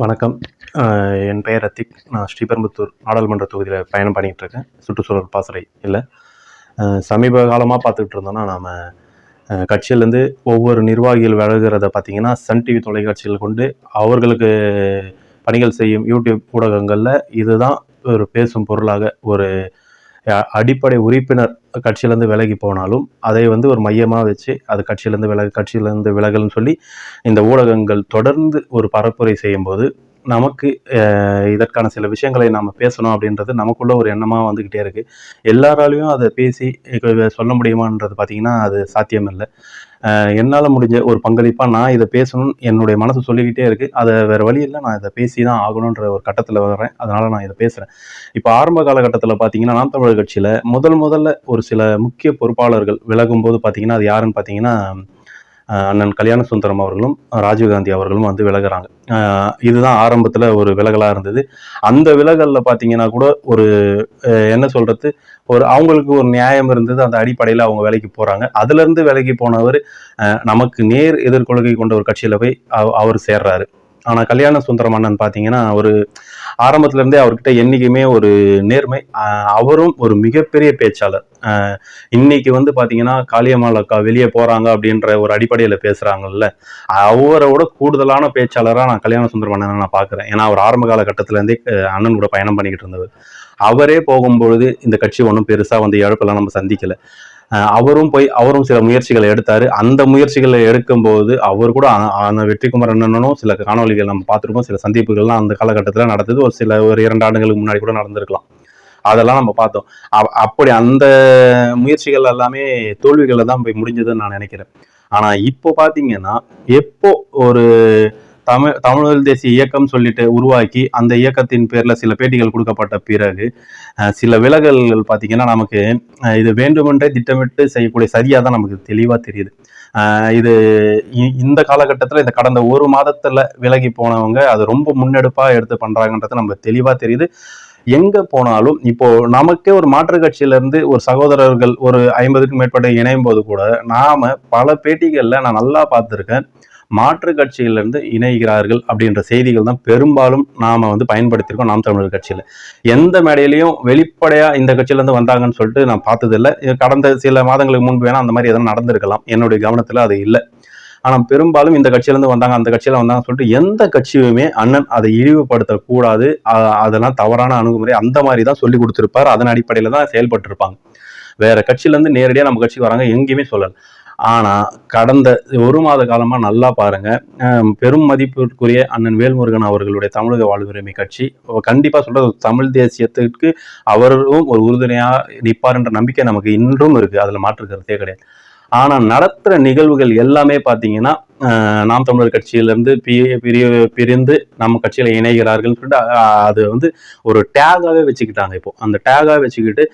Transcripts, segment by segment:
வணக்கம். என் பெயர் ரத்திக். நான் ஸ்ரீபெரும்புத்தூர் நாடாளுமன்ற தொகுதியில் பயணம் பண்ணிகிட்டு இருக்கேன் சுற்றுச்சூழல் பாசறை இல்லை. சமீப காலமாக பார்த்துக்கிட்டு இருந்தோம்னா நாம் கட்சியிலேருந்து ஒவ்வொரு நிர்வாகிகள் விலகிறத பார்த்தீங்கன்னா சன் டிவி தொலைக்காட்சிகள் கொண்டு அவர்களுக்கு பணிகள் செய்யும் யூடியூப் ஊடகங்களில் இதுதான் ஒரு பேசும் பொருளாக ஒரு அடிப்படை உறுப்பினர் கட்சியிலேருந்து விலகி போனாலும் அதை வந்து ஒரு மையமாக வச்சு அது கட்சியிலேருந்து விலகு கட்சியிலேருந்து விலகல்னு சொல்லி இந்த ஊடகங்கள் தொடர்ந்து ஒரு பரப்புரை செய்யும்போது நமக்கு இதற்கான சில விஷயங்களை நாம் பேசணும் அப்படின்றது நமக்குள்ள ஒரு எண்ணமாக வந்துக்கிட்டே இருக்குது எல்லாராலையும் அதை பேசி சொல்ல முடியுமான்றது பார்த்தீங்கன்னா அது சாத்தியம் இல்லை என்னால் முடிஞ்ச ஒரு பங்களிப்பாக நான் இதை பேசணும்னு என்னுடைய மனசு சொல்லிக்கிட்டே இருக்குது அதை வேறு வழி இல்லை நான் இதை பேசி தான் ஆகணுன்ற ஒரு கட்டத்தில் வர்றேன். அதனால் நான் இதை பேசுகிறேன் இப்போ ஆரம்ப காலகட்டத்தில் பார்த்தீங்கன்னா நாம் தமிழர் கட்சியில் முதல் முதல்ல ஒரு சில முக்கிய பொறுப்பாளர்கள் விலகும் போது பார்த்தீங்கன்னா அது யாருன்னு பார்த்தீங்கன்னா அண்ணன் கல்யாண சுந்தரம் அவர்களும் ராஜீவ்காந்தி அவர்களும் வந்து விலகுறாங்க. இதுதான் ஆரம்பத்தில் ஒரு விலகலாக இருந்தது. அந்த விலகலில் பார்த்தீங்கன்னா கூட ஒரு என்ன சொல்கிறது ஒரு அவங்களுக்கு ஒரு நியாயம் இருந்தது. அந்த அடிப்படையில் அவங்க வேலைக்கு போகிறாங்க அதுலேருந்து வேலைக்கு போனவர் நமக்கு நேர் எதிர்கொள்கை கொண்ட ஒரு கட்சியில் போய் அவர் சேர்றாரு. ஆனால் கல்யாண சுந்தரம் அண்ணன் பார்த்தீங்கன்னா ஒரு ஆரம்பத்துல இருந்தே அவர்கிட்ட என்றைக்குமே ஒரு நேர்மை அவரும் ஒரு மிகப்பெரிய பேச்சாளர். இன்னைக்கு வந்து பார்த்தீங்கன்னா காளியம்மாள் அக்கா வெளியே போகிறாங்க அப்படின்ற ஒரு அடிப்படையில் பேசுகிறாங்கல்ல அவரோட கூடுதலான பேச்சாளராக நான் கல்யாண சுந்தரம் அண்ணனை நான் பார்க்குறேன் ஏன்னா அவர் ஆரம்ப காலகட்டத்திலேருந்தே அண்ணன் கூட பயணம் பண்ணிக்கிட்டு இருந்தவர். அவரே போகும்பொழுது இந்த கட்சி ஒன்றும் பெருசாக வந்து இழப்பெல்லாம் நம்ம சந்திக்கல. அவரும் போய் அவரும் சில முயற்சிகளை எடுத்தாரு. அந்த முயற்சிகளை எடுக்கும்போது அவர் கூட அந்த வெற்றிக்குமார் அண்ணனும் சில காணொலிகள் நம்ம பார்த்துருக்கோம். சில சந்திப்புகள்லாம் அந்த காலகட்டத்தில் நடந்தது. ஒரு சில ஒரு இரண்டு ஆண்டுகளுக்கு முன்னாடி கூட நடந்திருக்கலாம். அதெல்லாம் நம்ம பார்த்தோம். அப்படி அந்த முயற்சிகள் எல்லாமே தோல்விகளில் தான் போய் முடிஞ்சதுன்னு நான் நினைக்கிறேன். ஆனால் இப்போ பார்த்தீங்கன்னா எப்போ ஒரு தமிழ் தமிழ் தேசிய இயக்கம் சொல்லிட்டு உருவாக்கி அந்த இயக்கத்தின் பேரில் சில பேட்டிகள் கொடுக்கப்பட்ட பிறகு சில விலகல்கள் பார்த்தீங்கன்னா நமக்கு இது வேண்டுமென்றே திட்டமிட்டு செய்யக்கூடிய சரியாக தான் நமக்கு தெளிவாக தெரியுது. இது இ- இந்த காலகட்டத்தில் இந்த கடந்த ஒரு மாதத்தில் விலகி போனவங்க அது ரொம்ப முன்னெடுப்பாக எடுத்து பண்ணுறாங்கன்றது நம்ம தெளிவாக தெரியுது. எங்க போனாலும் இப்போ நமக்கே ஒரு மாற்று கட்சியில இருந்து ஒரு சகோதரர்கள் ஒரு ஐம்பதுக்கும் மேற்பட்ட இணையும் போது கூட நாம பல பேட்டிகள்ல நான் நல்லா பார்த்துருக்கேன். மாற்று கட்சியிலிருந்து இணைகிறார்கள் அப்படின்ற செய்திகள் தான் பெரும்பாலும் நாம வந்து பயன்படுத்தியிருக்கோம் நாம் தமிழர் கட்சியில. எந்த மேடையிலையும் வெளிப்படையாக இந்த கட்சியில இருந்து வந்தாங்கன்னு சொல்லிட்டு நான் பார்த்ததில்லை. கடந்த சில மாதங்களுக்கு முன்பு வேணால் அந்த மாதிரி எதனா நடந்திருக்கலாம். என்னுடைய கவனத்துல அது இல்லை. ஆனால் பெரும்பாலும் இந்த கட்சியிலேருந்து வந்தாங்க அந்த கட்சியில் வந்தாங்கன்னு சொல்லிட்டு எந்த கட்சியுமே அண்ணன் அதை இழிவுபடுத்தக்கூடாது. அதெல்லாம் தவறான அணுகுமுறை அந்த மாதிரி தான் சொல்லி கொடுத்துருப்பார். அதன் அடிப்படையில் தான் செயல்பட்டிருப்பாங்க. வேற கட்சியிலேருந்து இருந்து நம்ம கட்சிக்கு வராங்க எங்கேயுமே சொல்லலை. ஆனா கடந்த ஒரு மாத காலமா நல்லா பாருங்க. பெரும் மதிப்பிற்குரிய அண்ணன் வேல்முருகன் அவர்களுடைய தமிழக வாழ்வுரிமை கட்சி. கண்டிப்பா சொல்றது தமிழ் தேசியத்திற்கு அவரும் ஒரு உறுதுணையா நிற்பார்ன்ற நம்பிக்கை நமக்கு இன்றும் இருக்கு. அதுல மாற்று கருத்தே கிடையாது. ஆனா நடத்துற நிகழ்வுகள் எல்லாமே பாத்தீங்கன்னா நாம் தமிழர் கட்சியிலிருந்து பிரிய பிரிந்து நம்ம கட்சியில இணைகிறார்கள் சொல்லிட்டு அது வந்து ஒரு டேகாவே வச்சுக்கிட்டாங்க இப்போ. அந்த டேகாக வச்சுக்கிட்டு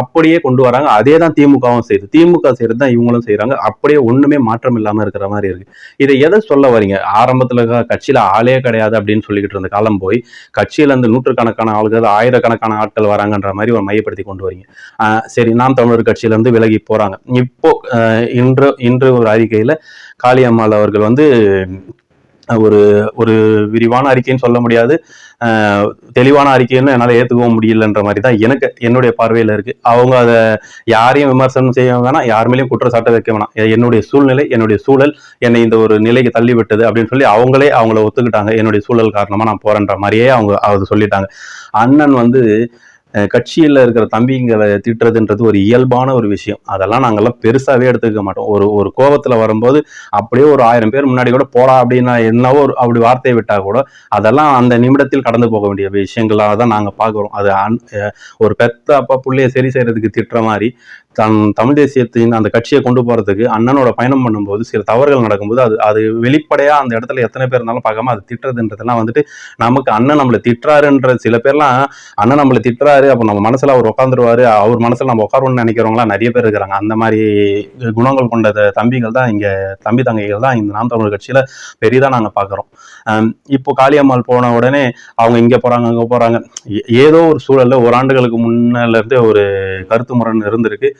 அப்படியே கொண்டு வராங்க. அதே தான் திமுகவும் செய்யுது. திமுக செய்யறது தான் இவங்களும் செய்கிறாங்க அப்படியே ஒண்ணுமே மாற்றம் இல்லாம இருக்கிற மாதிரி இருக்கு. இதை எதை சொல்ல வரீங்க? ஆரம்பத்துல கட்சியில் கட்சியில ஆளே கிடையாது அப்படின்னு சொல்லிக்கிட்டு இருந்த காலம் போய் கட்சியில இருந்து நூற்றுக்கணக்கான ஆளுகள் ஆயிரக்கணக்கான ஆட்கள் வராங்கன்ற மாதிரி ஒரு மையப்படுத்தி கொண்டு வரீங்க. சரி நாம் தமிழர் கட்சியில இருந்து விலகி போறாங்க. இப்போ இன்று இன்று ஒரு அறிக்கையில காளியம்மாள் அவர்கள் வந்து ஒரு ஒரு விரிவான அறிக்கைன்னு சொல்ல முடியாது. தெளிவான அறிக்கைன்னு என்னால் ஏற்றுக்கவும் முடியலன்ற மாதிரி தான் எனக்கு என்னுடைய பார்வையில் இருக்குது அவங்க அதை யாரையும் விமர்சனம் செய்ய வேணாம் யார் மேலேயும் குற்றச்சாட்டை வைக்க வேணாம். என்னுடைய சூழ்நிலை என்னுடைய சூழல் என்னை இந்த ஒரு நிலைக்கு தள்ளி விட்டது அப்படின்னு சொல்லி அவங்களே அவங்கள ஒத்துக்கிட்டாங்க. என்னுடைய சூழல் காரணமாக நான் போகிறேன்ற மாதிரியே அவங்க அது சொல்லிட்டாங்க. அண்ணன் வந்து கட்சியில் இருக்கிற தம்பிங்களை திட்டுறதுன்றது ஒரு இயல்பான ஒரு விஷயம். அதெல்லாம் நாங்கெல்லாம் பெருசாகவே எடுத்துக்க மாட்டோம். ஒரு ஒரு கோபத்தில் வரும்போது அப்படியே ஒரு ஆயிரம் பேர் முன்னாடி கூட போடா அப்படின்னா என்னவோ ஒரு அப்படி வார்த்தையை விட்டால் கூட அதெல்லாம் அந்த நிமிடத்தில் கடந்து போக வேண்டிய விஷயங்களாக தான் நாங்கள் பார்க்குறோம். அது அன்- ஒரு பெத்த அப்பா பிள்ளைய சரி செய்கிறதுக்கு திட்டுற மாதிரி தன் தமிழ் தேசியத்தின் அந்த கட்சியை கொண்டு போறதுக்கு அண்ணனோட பயணம் பண்ணும்போது சில தவறுகள் நடக்கும்போது அது அது வெளிப்படையா அந்த இடத்துல எத்தனை பேர் இருந்தாலும் பார்க்காம அது திட்டுறதுன்றதெல்லாம் வந்துட்டு நமக்கு அண்ணன் நம்மளை திட்டுறாருன்ற சில பேர்லாம் அண்ணன் நம்மளை திட்டுறாரு அப்போ நம்ம மனசுல அவர் உட்காந்துருவாரு அவர் மனசுல நம்ம உட்காருவோம்னு நினைக்கிறவங்களாம் நிறைய பேர் இருக்கிறாங்க. அந்த மாதிரி குணங்கள் கொண்ட த- தம்பிகள் தான் இங்க தம்பி தங்கைகள் தான் இந்த நாம் தமிழர் கட்சியில பெரியதாக நாங்க பாக்குறோம். இப்போ காளியம்மாள் போன உடனே அவங்க இங்க போறாங்க அங்க போறாங்க. ஏ- ஏதோ ஒரு சூழல்ல ஒரு ஆண்டுகளுக்கு முன்னால இருந்து ஒரு கருத்து முரண் இருந்திருக்கு.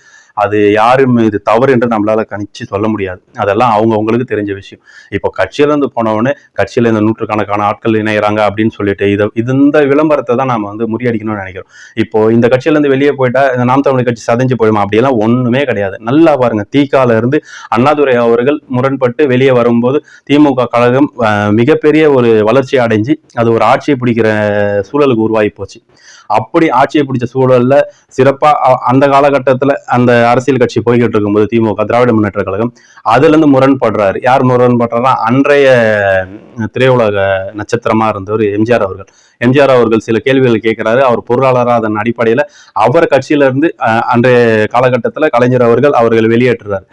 அது யாரும் இது தவறு என்று நம்மளால கணிச்சு சொல்ல முடியாது. அதெல்லாம் அவங்க அவங்களுக்கு தெரிஞ்ச விஷயம். இப்போ கட்சியிலேருந்து போனவொடனே கட்சியில் இந்த நூற்றுக்கணக்கான ஆட்கள் இணையறாங்க அப்படின்னு சொல்லிட்டு இதை இந்த விளம்பரத்தை தான் நாம் வந்து முறியடிக்கணும்னு நினைக்கிறோம். இப்போ இந்த கட்சியிலேருந்து வெளியே போயிட்டா இந்த நாம் தமிழ் கட்சி சதைஞ்சு போயிடுமா? அப்படியெல்லாம் ஒன்றுமே கிடையாது. நல்லா பாருங்க தீக்கால இருந்து அண்ணாதுரை அவர்கள் முரண்பட்டு வெளியே வரும்போது திமுக கழகம் மிகப்பெரிய ஒரு வளர்ச்சி அடைஞ்சு அது ஒரு ஆட்சியை பிடிக்கிற சூழலுக்கு உருவாகி போச்சு. அப்படி ஆட்சியை பிடிச்ச சூழல்ல சிறப்பா அந்த காலகட்டத்துல அந்த அரசியல் கட்சி போய்கிட்டு இருக்கும்போது திமுக திராவிட முன்னேற்ற கழகம் அதுல இருந்து முரண்படுறாரு. யார் முரண்படுறாரா அன்றைய திரையுலக நட்சத்திரமா இருந்தவர் எம்ஜிஆர் அவர்கள். எம்ஜிஆர் அவர்கள் சில கேள்விகள் கேட்கிறாரு. அவர் பொருளாளராக அதன் அடிப்படையில அவர் கட்சியில இருந்து அன்றைய காலகட்டத்துல கலைஞர் அவர்கள் அவர்கள் வெளியேற்றுறாரு.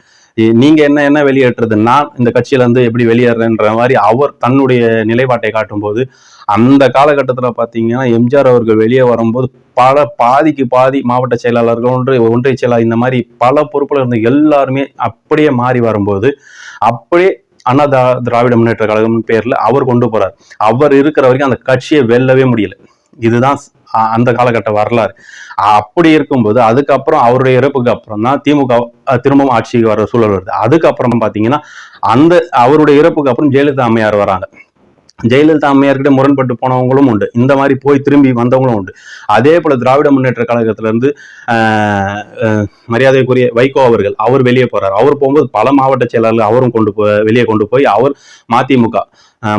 நீங்க என்ன என்ன வெளியேற்றுறது? நான் இந்த கட்சியில இருந்து எப்படி வெளியேறேன்ற மாதிரி அவர் தன்னுடைய நிலைப்பாட்டை காட்டும்போது அந்த காலகட்டத்தில் பார்த்தீங்கன்னா எம்ஜிஆர் அவர்கள் வெளியே வரும்போது பல பாதிக்கு பாதி மாவட்ட செயலாளர்கள் ஒன்று ஒன்றிய செயலாளர் இந்த மாதிரி பல பொறுப்புல இருந்த எல்லாருமே அப்படியே மாறி வரும்போது அப்படியே அண்ணா திராவிட முன்னேற்ற கழகம் பேர்ல அவர் கொண்டு போறார். அவர் இருக்கிற வரைக்கும் அந்த கட்சியை வெல்லவே முடியல. இதுதான் அந்த காலகட்ட வரலாறு. அப்படி இருக்கும்போது அதுக்கப்புறம் அவருடைய இறப்புக்கு அப்புறம் தான் திமுக திரும்பவும் ஆட்சிக்கு வர சூழல் வருது. அதுக்கப்புறம் பாத்தீங்கன்னா அந்த அவருடைய இறப்புக்கு அப்புறம் ஜெயலலிதா அம்மையார் வராங்க. ஜெயலலிதா அம்மையார்கிட்ட முரண்பட்டு போனவங்களும் உண்டு. இந்த மாதிரி போய் திரும்பி வந்தவங்களும் உண்டு. அதே போல திராவிட முன்னேற்ற கழகத்துல இருந்து மரியாதைக்குரிய வைகோ அவர்கள் அவர் வெளியே போறார். அவர் போகும்போது பல மாவட்ட செயலாளர்கள் அவரும் கொண்டு போ வெளியே கொண்டு போய் அவர் மதிமுக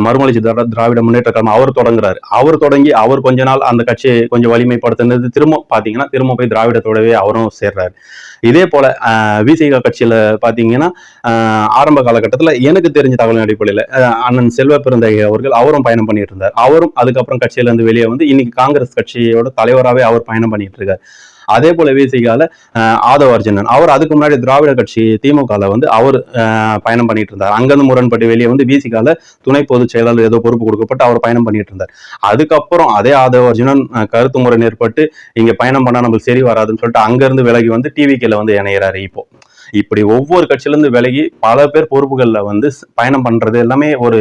மறுமலர்ச்சி திராவிட முன்னேற்ற கழகம் அவர் தொடங்குறாரு. அவர் தொடங்கி அவர் கொஞ்ச நாள் அந்த கட்சியை கொஞ்சம் வலிமைப்படுத்தினது திரும்ப பாத்தீங்கன்னா திரும்ப போய் திராவிடத்தோடவே அவரும் சேர்றாரு. இதே போல விசிக கட்சியில பாத்தீங்கன்னா ஆரம்ப காலகட்டத்தில் எனக்கு தெரிஞ்ச தகவலின் அடிப்படையில் அண்ணன் செல்வ பிறந்தகை அவர்கள் அவரும் பயணம் பண்ணிட்டு இருந்தார். அவரும் அதுக்கப்புறம் கட்சியிலேருந்து வெளியே வந்து இன்னைக்கு காங்கிரஸ் கட்சியோட தலைவராகவே அவர் பயணம் பண்ணிட்டு இருக்காரு. அதே போல விசிகால ஆதவ அர்ஜுனன். அவர் அதுக்கு முன்னாடி திராவிட கட்சி திமுகவில் வந்து அவர் பயணம் பண்ணிட்டு இருந்தார் அங்கிருந்து முரண்பட்டு வெளியே வந்து விசிகால துணை பொதுச் செயலாளர் ஏதோ பொறுப்பு கொடுக்கப்பட்டு அவர் பயணம் பண்ணிட்டு இருந்தார் அதுக்கப்புறம் அதே ஆதவ அர்ஜுனன் கருத்து முரண் ஏற்பட்டு இங்க பயணம் பண்ணா நம்மளுக்கு சரி வராதுன்னு சொல்லிட்டு அங்கிருந்து விலகி வந்து டிவிக்கில வந்து இணையறாரு இப்போ. இப்படி ஒவ்வொரு கட்சியிலிருந்து விலகி பல பேர் பொறுப்புகளில் வந்து பயணம் பண்ணுறது எல்லாமே ஒரு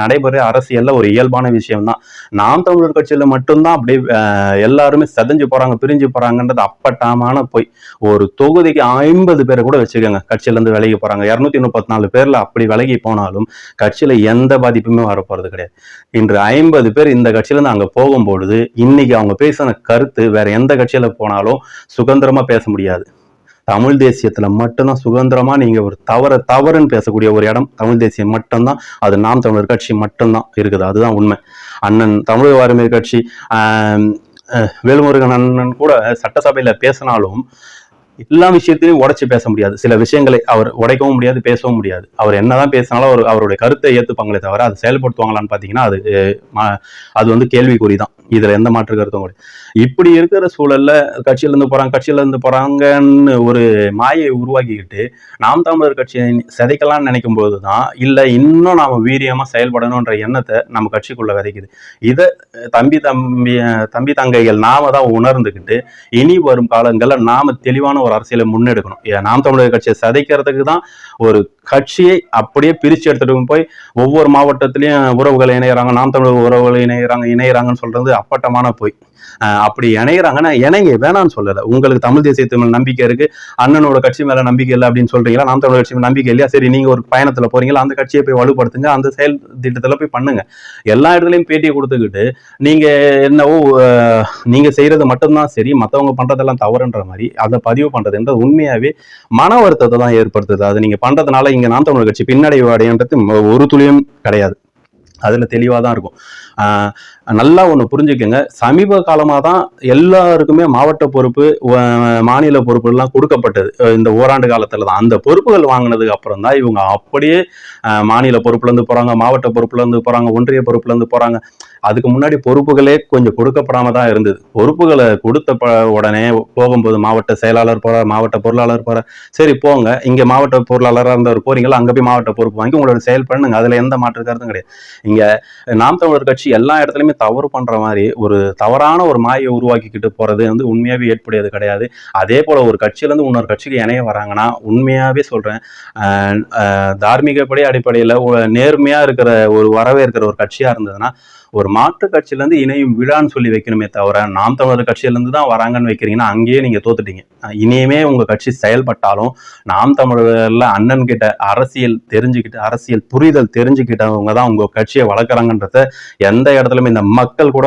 நடைபெற அரசியலில் ஒரு இயல்பான விஷயம் தான் நாம் தமிழர் கட்சியில் மட்டும்தான் அப்படியே எல்லாருமே செதஞ்சு போகிறாங்க பிரிஞ்சு போகிறாங்கன்றது அப்பட்டாமான போய். ஒரு தொகுதிக்கு ஐம்பது பேரை கூட வச்சுக்கோங்க கட்சியிலேருந்து விலகி போகிறாங்க இரநூத்தி முப்பத்தி நாலு பேரில் அப்படி விலகி போனாலும் கட்சியில் எந்த பாதிப்புமே வரப்போகிறது கிடையாது. இன்று ஐம்பது பேர் இந்த கட்சியிலேருந்து அங்கே போகும்பொழுது இன்னைக்கு அவங்க பேசின கருத்து வேற எந்த கட்சியில் போனாலும் சுதந்திரமாக பேச முடியாது. தமிழ் தேசியத்தில் மட்டும்தான் சுதந்திரமாக நீங்கள் ஒரு தவற தவறுன்னு பேசக்கூடிய ஒரு இடம் தமிழ் தேசியம் மட்டும்தான். அது நாம் தமிழர் கட்சி மட்டும்தான் இருக்குது. அதுதான் உண்மை. அண்ணன் தமிழக வாரிமை கட்சி வேலுமுருகன் அண்ணன் கூட சட்டசபையில் பேசினாலும் எல்லா விஷயத்தையும் உடைச்சு பேச முடியாது. சில விஷயங்களை அவர் உடைக்கவும் முடியாது பேசவும் முடியாது. அவர் என்னதான் பேசினாலும் அவர் அவருடைய கருத்தை ஏத்துப்பாங்களே தவிர அதை செயல்படுத்துவாங்களான்னு பாத்தீங்கன்னா அது அது வந்து கேள்விக்குறி தான் இதுல எந்த மாற்று கருத்தும் கிடையாது. இப்படி இருக்கிற சூழல்ல கட்சியில இருந்து போறாங்க கட்சியில இருந்து போறாங்கன்னு ஒரு மாயை உருவாக்கிக்கிட்டு நாம் தமிழர் கட்சியை சிதைக்கலாம்னு நினைக்கும் போதுதான் இல்ல இன்னும் நாம வீரியமா செயல்படணும்ன்ற எண்ணத்தை நம்ம கட்சிக்குள்ள விதைக்குது. இதை தம்பி தம்பி தம்பி தங்கைகள் நாம தான் உணர்ந்துக்கிட்டு இனி வரும் காலங்கள்ல நாம தெளிவான ஒரு அரசியலை முன்னெடுக்கணும். நாம் தமிழர் கட்சியை சதைக்கிறதுக்கு தான் ஒரு கட்சியை அப்படியே பிரிச்சு எடுத்துட்டு போய் ஒவ்வொரு மாவட்டத்திலையும் உறவுகளை இணையிறாங்க நாம் தமிழர் உறவுகளை இணையிறாங்க இணையறாங்கன்னு சொல்றது அப்பட்டமான போய். அப்படி இணைகிறாங்கன்னா இணைங்க வேணாம்னு சொல்லலை. உங்களுக்கு தமிழ் தேசியத்து மேல நம்பிக்கை இருக்கு. அண்ணனோட கட்சி மேல நம்பிக்கை இல்லை அப்படின்னு சொல்றீங்களா? நாம் தமிழ் கட்சி மேல நம்பிக்கை இல்லையா? சரி நீங்க ஒரு பயணத்துல போறீங்களா? அந்த கட்சியை போய் வலுப்படுத்துங்க. அந்த செயல் திட்டத்துல போய் பண்ணுங்க. எல்லா இடத்துலயும் பேட்டியை கொடுத்துக்கிட்டு நீங்க என்னவோ அஹ், நீங்க செய்யறது மட்டும்தான் சரி மத்தவங்க பண்றதெல்லாம் தவறுன்ற மாதிரி அதை பதிவு பண்றதுன்றது உண்மையாவே மன வருத்தத்தை தான் ஏற்படுத்துது. அது நீங்க பண்றதுனால இங்க நாம் தமிழ் கட்சி பின்னடைவு அடையன்றது ஒரு துளியும் கிடையாது. அதுல தெளிவா தான் இருக்கும். நல்லா ஒன்று புரிஞ்சுக்கோங்க. சமீப காலமாக தான் எல்லாருக்குமே மாவட்ட பொறுப்பு மாநில பொறுப்புகள்லாம் கொடுக்கப்பட்டது. இந்த ஓராண்டு காலத்தில் தான் அந்த பொறுப்புகள் வாங்கினதுக்கு அப்புறம் தான் இவங்க அப்படியே மாநில பொறுப்புலேருந்து போகிறாங்க மாவட்ட பொறுப்புலேருந்து போகிறாங்க ஒன்றிய பொறுப்புலேருந்து போகிறாங்க அதுக்கு முன்னாடி பொறுப்புகளே கொஞ்சம் கொடுக்கப்படாம தான் இருந்தது. பொறுப்புகளை கொடுத்த ப- உடனே போகும்போது மாவட்ட செயலாளர் போகிறார் மாவட்ட பொருளாளர் போறார் சரி போங்க இங்க மாவட்ட பொருளாளராக இருந்தவர் போறீங்களா அங்க போய் மாவட்ட பொறுப்பு வாங்கி உங்களோட செயல் பண்ணுங்க அதுல எந்த மாற்று கருத்தும் கிடையாது. இங்க நாம் தமிழர் கட்சி எல்லா இடத்துலயுமே தவறு பண்ற மாதிரி ஒரு தவறான ஒரு மாயை உருவாக்கிக்கிட்டு போறது வந்து உண்மையாவே ஏற்புடையது கிடையாது. அதே போல ஒரு கட்சியில இருந்து இன்னொரு கட்சிக்கு இணைய வராங்கன்னா உண்மையாவே சொல்றேன் தார்மீகப்படி அடிப்படையில் நேர்மையா இருக்கிற ஒரு வரவே இருக்கிற ஒரு கட்சியா இருந்ததுன்னா ஒரு மாற்று கட்சியிலேருந்து இணையும் விழான்னு சொல்லி வைக்கணுமே தவிர நாம் தமிழர் கட்சியிலேருந்து தான் வராங்கன்னு வைக்கிறீங்கன்னா அங்கேயே நீங்கள் தோத்துட்டீங்க. இனியுமே உங்கள் கட்சி செயல்பட்டாலும் நாம் தமிழர்களில் அண்ணன் கிட்ட அரசியல் தெரிஞ்சுக்கிட்டு அரசியல் புரிதல் தெரிஞ்சுக்கிட்டவங்க தான் உங்கள் கட்சியை வளர்க்குறாங்கன்றத எந்த இடத்துலையுமே இந்த மக்கள் கூட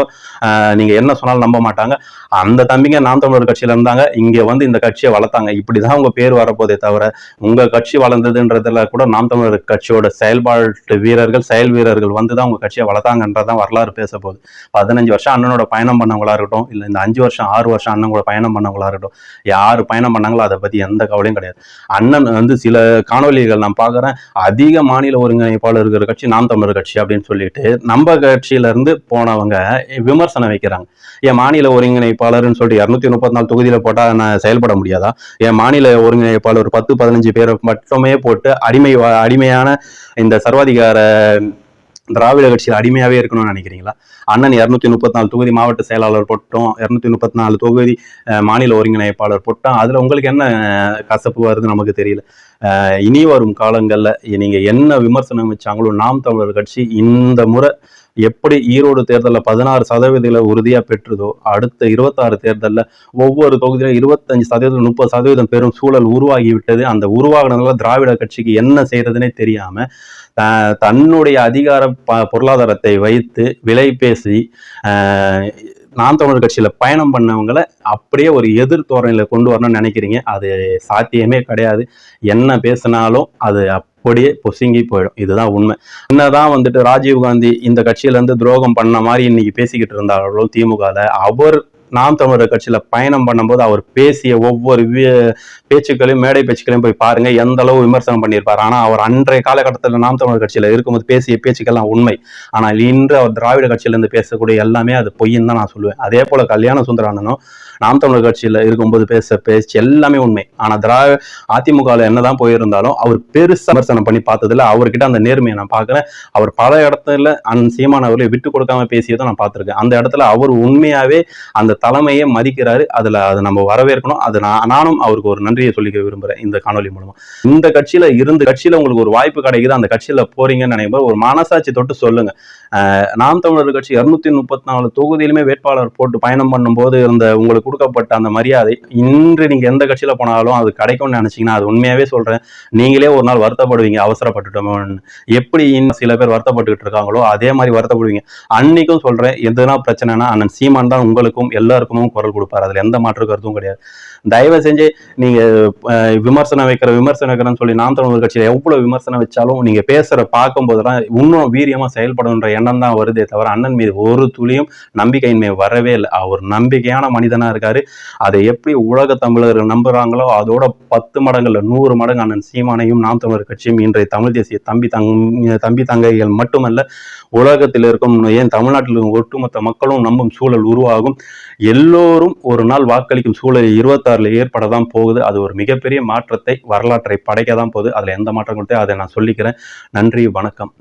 நீங்கள் என்ன சொன்னாலும் நம்ப மாட்டாங்க. அந்த தம்பிங்க நாம் தமிழர் கட்சியில இருந்தாங்க இங்கே வந்து இந்த கட்சியை வளர்த்தாங்க. இப்படி தான் உங்கள் பேர் வரப்போதே தவிர உங்கள் கட்சி வளர்ந்ததுன்றதுல கூட நாம் தமிழர் கட்சியோட செயல்பாட்டு வீரர்கள் செயல் வீரர்கள் வந்து தான் உங்கள் கட்சியை வளர்த்தாங்கன்றதான் வரலாறு பேச போகுது பதினஞ்சு வருஷம் அண்ணனோட பயணம் பண்ணவங்களா இருக்கட்டும் இல்லை இந்த அஞ்சு வருஷம் ஆறு வருஷம் அண்ணன் கூட பயணம் பண்ணவங்களா இருக்கட்டும் யார் பயணம் பண்ணாங்களோ அதை பத்தி எந்த கவலையும் கிடையாது. அண்ணன் வந்து சில காணொளிகள் நான் பார்க்குறேன். அதிக மாநில ஒருங்கிணைப்பாளர் இருக்கிற கட்சி நாம் தமிழர் கட்சி அப்படின்னு சொல்லிட்டு நம்ம கட்சியில இருந்து போனவங்க விமர்சனம் வைக்கிறாங்க. என் மாநில ஒருங்கிணைப்பாளர்னு சொல்லிட்டு இரநூத்தி முப்பத்தி நாலு தொகுதியில போட்டா நான் செயல்பட முடியாதா? என் மாநில ஒருங்கிணைப்பாளர் ஒரு பத்து பதினஞ்சு பேரை மட்டுமே போட்டு அடிமை வா- அடிமையான இந்த சர்வாதிகார திராவிட கட்சியில் அடிமையாகவே இருக்கணும்னு நினைக்கிறீங்களா? அண்ணன் இரநூத்தி முப்பத்தி நாலு தொகுதி மாவட்ட செயலாளர் போட்டோம் இரநூத்தி முப்பத்தி நாலு தொகுதி மாநில ஒருங்கிணைப்பாளர் போட்டோம் அதில் உங்களுக்கு என்ன கசப்பு வருது நமக்கு தெரியல. இனி வரும் காலங்களில் நீங்கள் என்ன விமர்சனம் வச்சாங்களோ நாம் தமிழர் கட்சி இந்த முறை எப்படி ஈரோடு தேர்தலில் பதினாறு சதவீதங்களை உறுதியாக பெற்றதோ அடுத்த இருபத்தாறு தேர்தலில் ஒவ்வொரு தொகுதியிலும் இருபத்தஞ்சு சதவீதம் முப்பது சதவீதம் பெரும் சூழல் உருவாகிவிட்டது. அந்த உருவாகினதுல திராவிட கட்சிக்கு என்ன செய்யறதுனே தெரியாமல் தன்னுடைய அதிகார ப- பொருளாதாரத்தை வைத்து விலை பேசி நாம் தமிழர் கட்சியில பயணம் பண்ணவங்களை அப்படியே ஒரு எதிர் தோரணையில கொண்டு வரணும்னு நினைக்கிறீங்க. அது சாத்தியமே கிடையாது. என்ன பேசினாலும் அது அப்படியே பொசுங்கி போயிடும். இதுதான் உண்மை. என்னதான் வந்துட்டு ராஜீவ் காந்தி இந்த கட்சியில இருந்து துரோகம் பண்ண மாதிரி இன்னைக்கு பேசிக்கிட்டு இருந்தாலும் திமுகல அவர் நாம் தமிழர் கட்சியில் பயணம் பண்ணும்போது அவர் பேசிய ஒவ்வொரு பேச்சுக்களையும் மேடை பேச்சுக்களையும் போய் பாருங்க எந்த அளவு விமர்சனம் பண்ணியிருப்பார். ஆனால் அவர் அன்றைய காலகட்டத்தில் நாம் தமிழர் கட்சியில் இருக்கும்போது பேசிய பேச்சுக்கள்லாம் உண்மை. ஆனால் இன்று அவர் திராவிட கட்சியிலேருந்து பேசக்கூடிய எல்லாமே அது பொய்ன்னு தான் நான் சொல்லுவேன். அதே போல கல்யாண சுந்தரானனும் நாம் தமிழர் கட்சியில் இருக்கும்போது பேச பேச்சு எல்லாமே உண்மை. ஆனால் திராவிட அதிமுகவில் என்னதான் போயிருந்தாலும் அவர் பெருசு விமர்சனம் பண்ணி பார்த்ததுல அவர்கிட்ட அந்த நேர்மையை நான் பார்க்குறேன். அவர் பல இடத்துல அந் சீமான் அவர்களை விட்டு கொடுக்காம பேசியதை நான் பார்த்துருக்கேன். அந்த இடத்துல அவர் உண்மையாகவே அந்த தலைமையை மதிக்கிறாரு. அதில் அதை நம்ம வரவேற்கணும். அது நான் நானும் அவருக்கு ஒரு நன்றியை சொல்லிக்க விரும்புகிறேன் இந்த காணொலி மூலமாக இந்த கட்சியில் இருந்து கட்சியில் உங்களுக்கு ஒரு வாய்ப்பு கிடைக்குது? அந்த கட்சியில் போறீங்கன்னு நினைக்கும் ஒரு மனசாட்சி தொட்டு சொல்லுங்க. நாம் தமிழர் கட்சி இரநூத்தி முப்பத்தி நாலு தொகுதியிலுமே வேட்பாளர் போட்டு பயணம் பண்ணும்போது இருந்த உங்களுக்கு கொடுக்கப்பட்ட அந்த மரியாதை இன்று நீங்க எந்த கட்சியில போனாலும் அது கிடைக்கும்னு நினைச்சீங்கன்னா அது உண்மையாவே சொல்றேன். நீங்களே ஒரு நாள் வருத்தப்படுவீங்க. அவசரப்பட்டுட்டோமோன்னு. எப்படி இன்னும் சில பேர் வருத்தப்பட்டுக்கிட்டு இருக்காங்களோ அதே மாதிரி வருத்தப்படுவீங்க. அன்னைக்கும் சொல்றேன் எதுனா பிரச்சனைனா அண்ணன் சீமான் தான் உங்களுக்கும் எல்லாருக்கும் குரல் கொடுப்பார். அதுல எந்த மாற்று கருத்தும் கிடையாது. தயவு செஞ்சு நீங்க விமர்சனம் வைக்கிற விமர்சனம் வைக்கிறேன்னு சொல்லி நாம் தமிழர் கட்சியில எவ்வளவு விமர்சனம் வச்சாலும் நீங்க பேசுற பார்க்கும்போதெல்லாம் இன்னும் வீரியமா செயல்படணுன்ற எண்ணம் தான் வருதே தவிர அண்ணன் மீது ஒரு துளியும் நம்பிக்கையின்மை வரவே இல்லை. அவர் நம்பிக்கையான மனிதனா இருக்காரு. அதை எப்படி உலக தமிழர்கள் நம்புறாங்களோ அதோட பத்து மடங்குல நூறு மடங்கு அண்ணன் சீமானையும் நாம் தமிழர் கட்சியும் இன்றைய தமிழ் தேசிய தம்பி தங் தம்பி தங்கைகள் மட்டுமல்ல உலகத்தில் இருக்கும் ஏன் தமிழ்நாட்டில் ஒட்டுமொத்த மக்களும் நம்பும் சூழல் உருவாகும். எல்லோரும் ஒரு நாள் வாக்களிக்கும் சூழல் இருபத்தாறுல ஏற்பட தான் போகுது. அது ஒரு மிகப்பெரிய மாற்றத்தை வரலாற்றை படைக்க தான் போகுது. அதில் எந்த மாற்றம் கொடுத்தே அதை நான் சொல்லிக்கிறேன். நன்றி வணக்கம்.